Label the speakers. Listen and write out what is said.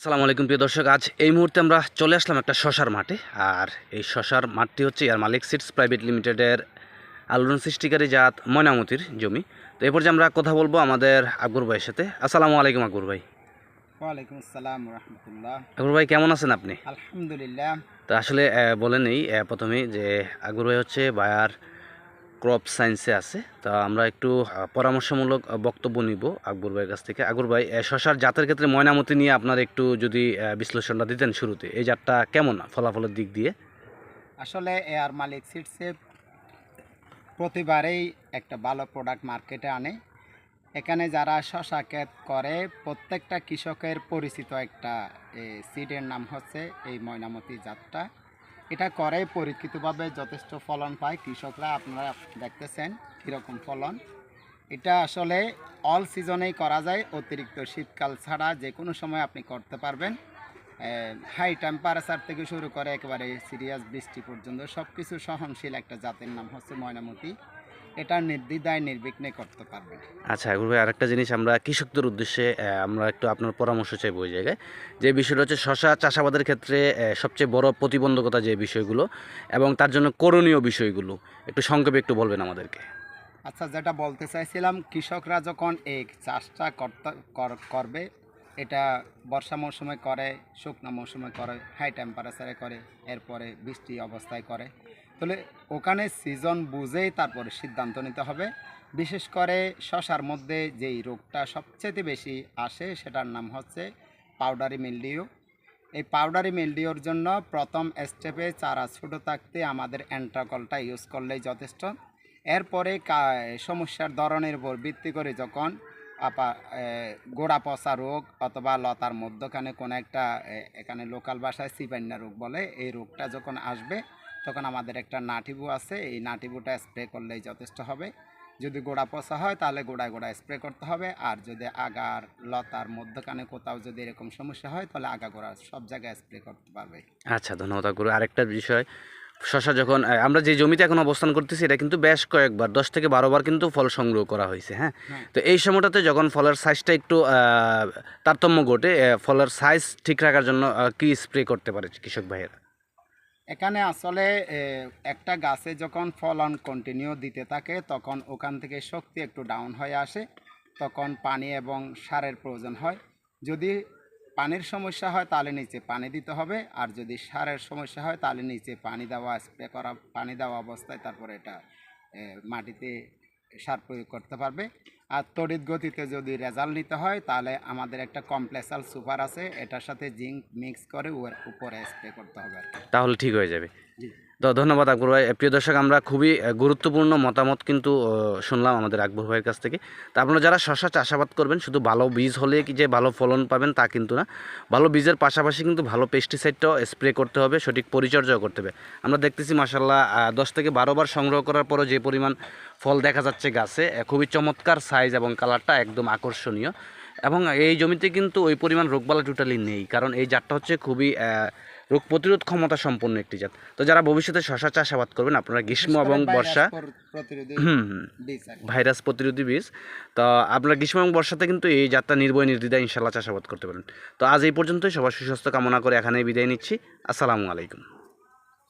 Speaker 1: আসসালামু আলাইকুম প্রিয় দর্শক আজ এই মুহূর্তে আমরা চলে আসলাম একটা শশার মাঠে। আর এই শশার মাঠটি হচ্ছে ইয়ার মালিক সিডস প্রাইভেট লিমিটেডের আলোড়ন সৃষ্টিকারী জাত ময়নামতির জমি। তো এরপর যে আমরা কথা বলব আমাদের আকবর ভাইয়ের সাথে। আসসালামু আলাইকুম আকবর ভাই।
Speaker 2: ওয়ালাইকুম আসসালাম রহমতুল্লাহ।
Speaker 1: আকবর ভাই কেমন আছেন আপনি?
Speaker 2: আলহামদুলিল্লাহ।
Speaker 1: তো আসলে বলেন এই প্রথমেই যে আকবর ভাই হচ্ছে বায়ার ক্রপ সায়েন্সে আছে। তা আমরা একটু পরামর্শমূলক বক্তব্য নিব আকবর ভাইয়ের কাছ থেকে। আকবর ভাই শশার জাতের ক্ষেত্রে ময়নামতি নিয়ে আপনার একটু যদি বিশ্লেষণটা দিতেন শুরুতে। এই জাতটা কেমন ফলাফলের দিক দিয়ে?
Speaker 2: আসলে এয়ার মালিক সিটসে প্রতিবারেই একটা ভালো প্রোডাক্ট মার্কেটে আনে। এখানে যারা শশা ক্ষেত করে, প্রত্যেকটা কৃষকের পরিচিত একটা সিডের নাম হচ্ছে এই ময়নামতি জাতটা। এটা করে পরীক্ষিতভাবে যথেষ্ট ফলন পায়। কৃষকরা আপনারা দেখতেছেন কীরকম ফলন। এটা আসলে অল সিজনেই করা যায়, অতিরিক্ত শীতকাল ছাড়া যে কোনো সময় আপনি করতে পারবেন। হাই টেম্পারেচার থেকে শুরু করে একেবারে সিরিয়াস বৃষ্টি পর্যন্ত সব কিছু সহনশীল একটা জাতের নাম হচ্ছে ময়নামতি। এটা নির্দ্বিধায় নির্বিঘ্নে করতে পারবেন
Speaker 1: আচ্ছা আকবর ভাই আরেকটা জিনিস আমরা কৃষকদের উদ্দেশ্যে আমরা একটু আপনার পরামর্শ চাইব ওই জায়গায়। যে বিষয়টা হচ্ছে শশা চাষাবাদের ক্ষেত্রে সবচেয়ে বড় প্রতিবন্ধকতা যে বিষয়গুলো এবং তার জন্য করণীয় বিষয়গুলো একটু সংক্ষেপে একটু বলবেন আমাদেরকে।
Speaker 2: আচ্ছা যেটা বলতে চাইছিলাম কৃষকরা যখন এই চাষটা করতে কর- করবে এটা বর্ষা মৌসুমে করে, শুকনো মৌসুমে করে হাই টেম্পারেচারে করে, এরপরে বৃষ্টি অবস্থায় করে। তাহলে ওখানে সিজন বুঝেই তারপরে সিদ্ধান্ত নিতে হবে। বিশেষ করে শশার মধ্যে যেই রোগটা সবচেয়ে বেশি আসে সেটার নাম হচ্ছে পাউডারি মিলডিও এই পাউডারি মিলডিওর জন্য প্রথম স্টেপে চারা ছোটো থাকতে আমাদের অ্যান্ট্রাকলটা ইউজ করলেই যথেষ্ট। এরপরে সমস্যার ধরনের উপর ভিত্তি করে যখন আপা গোড়া পচা রোগ অথবা লতার মধ্যখানে কোনো একটা এখানে লোকাল ভাষায় সিপান্না রোগ বলে। এই রোগটা যখন আসবে, তখন আমাদের একটা নাটিবু আছে। এই নাটিবুটা স্প্রে করলেই যথেষ্ট হবে। যদি গোড়া পচা হয়, তাহলে গোড়ায় গোড়ায় স্প্রে করতে হবে। আর যদি আগার লতার মধ্যখানে কোথাও যদি এরকম সমস্যা হয়, তাহলে আগা গোড়া সব জায়গায় স্প্রে করতে পারবে।
Speaker 1: আচ্ছা ধন্যবাদ আকবর আরেকটা বিষয় শশা যখন আমরা যে জমিতে এখন অবস্থান করতেছি এটা কিন্তু বেশ কয়েকবার দশ থেকে বারো বার কিন্তু ফল সংগ্রহ করা হয়েছে হ্যাঁ?
Speaker 2: হ্যাঁ।
Speaker 1: তো এই সময়টাতে যখন ফলের সাইজটা একটু তারতম্য ঘটে ফলের সাইজ ঠিক রাখার জন্য কি স্প্রে করতে পারে কৃষক ভাইয়েরা?
Speaker 2: এখানে আসলে একটা গাছে যখন ফলন কন্টিনিউ দিতে থাকে তখন ওখান থেকে শক্তি একটু ডাউন হয়ে আসে তখন পানি এবং সারের প্রয়োজন হয়। যদি পানির সমস্যা হয়, তাহলে নিচে পানি দিতে হবে আর যদি সারের সমস্যা হয়, তাহলে নিচে পানি দেওয়া, স্প্রে করা, পানি দেওয়া অবস্থায় তারপরে এটা মাটিতে সার প্রয়োগ করতে পারবে আর তড়িৎ গতিতে যদি রেজাল্ট নিতে হয়, তাহলে আমাদের একটা কমপ্লেসাল সুপার আছে, এটার সাথে জিঙ্ক মিক্স করে উপরে স্প্রে করতে হবে।
Speaker 1: তাহলে ঠিক হয়ে যাবে। তো ধন্যবাদ আকবর ভাই। প্রিয় দর্শক, আমরা খুবই গুরুত্বপূর্ণ মতামত কিন্তু শুনলাম আমাদের আকবর ভাইয়ের কাছ থেকে। তা আপনারা যারা শশা চাষাবাদ করবেন, শুধু ভালো বীজ হলে কি যে ভালো ফলন পাবেন তা কিন্তু না। ভালো বীজের পাশাপাশি কিন্তু ভালো পেস্টিসাইডটাও স্প্রে করতে হবে, সঠিক পরিচর্যাও করতে হবে। আমরা দেখতেছি মাসাল্লাহ দশ থেকে বারো বার সংগ্রহ করার পরও যে পরিমাণ ফল দেখা যাচ্ছে গাছে খুবই চমৎকার সাইজ এবং কালারটা একদম আকর্ষণীয়। এবং এই জমিতে কিন্তু ওই পরিমাণ রোগবালা টোটালি নেই, কারণ এই জাতটা হচ্ছে খুবই রোগ প্রতিরোধ ক্ষমতা সম্পন্ন একটি জাত। তো যারা ভবিষ্যতে শশা চাষাবাদ করবেন আপনারা গ্রীষ্ম এবং বর্ষা। ভাইরাস প্রতিরোধী বীজ। তো আপনারা গ্রীষ্ম এবং বর্ষাতে কিন্তু এই যাত্রা নির্ভয় নির্দ্বিধায় ইনশাল্লাহ চাষাবাদ করতে পারেন। তো আজ এই পর্যন্তই। সবার সুস্বাস্থ্য কামনা করে এখানেই বিদায় নিচ্ছি। আসসালামু আলাইকুম।